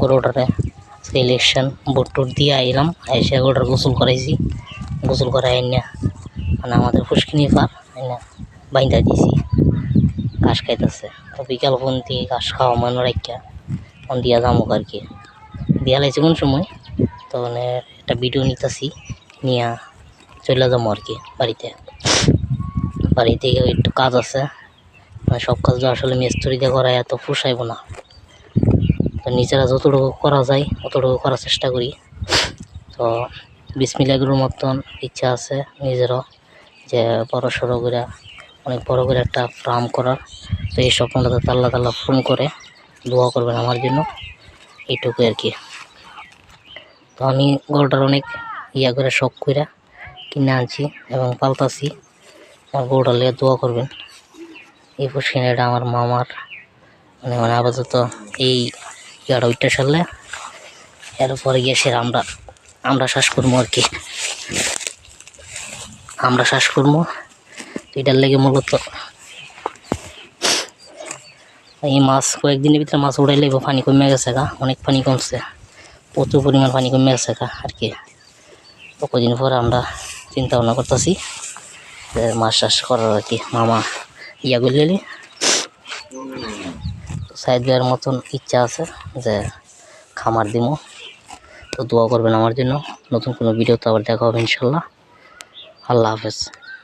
গরুটারে election vote টোট দিয়ে আইলাম এসে গরুটার গোসল করাইছি। গোসল করাই না মানে আমাদের ফুসকিনি পার বাইন্দা দিছি, ঘাস খাইতেছে। তো বিকাল পন্থী ঘাস খাওয়া মনে রাখা ফোন দিয়া যামুক আর কি। দিয়া লাইছে কোন সময়? তো মানে একটা ভিডিও নিতেছি, নিয়া চলে যাব আর কি বাড়িতে। বাড়িতে একটু কাজ আছে সব কাজটা আসলে মিস্ত্রি দিয়ে করা এত পোষাইব না। তো নিজেরা যতটুকু করা যায় ততটুকু করার চেষ্টা করি। তো বিসমিল্লাগুলোর মতন ইচ্ছা আছে নিজেরও যে বড় সড়ো করে, অনেক বড় করে একটা ফার্ম করার। তো এই স্বপ্নটাতে তাল্লা তাল্লা ফোন করে, দোয়া করবেন আমার জন্য। এইটুকু আর কি। তো আমি গরুটার অনেক ইয়া করে, শখ করে কিনে আনছি এবং পালতাছি। আমার গরুটার লেগে দোয়া করবেন। এই পুষ্কিনাটা আমার মামার। মানে মানে আপাতত এই ইয়াটা ওইটা সারলে, এরপরে গিয়ে সে আমরা আমরা শ্বাস করব আর কি। আমরা শ্বাস করব। এটার লেগে মূলত এই মাছ, কয়েকদিনের ভিতরে মাছ উড়াই লাগবে পানি কমে গেছে গা, অনেক পানি কমছে। প্রচুর পরিমাণ পানি কমে গেছে গা আর কি। তো কদিন পরে আমরা চিন্তা ভাবনা করতেছি মাছ চাষ করার আর কি, মামা ইয়া করলে সাইড দেওয়ার মতন ইচ্ছা আছে যে খামার দিব তো দোয়া করবেন আমার জন্য। নতুন কোনো ভিডিও তো আবার দেখা হবে ইনশাল্লাহ। আল্লাহ হাফেজ।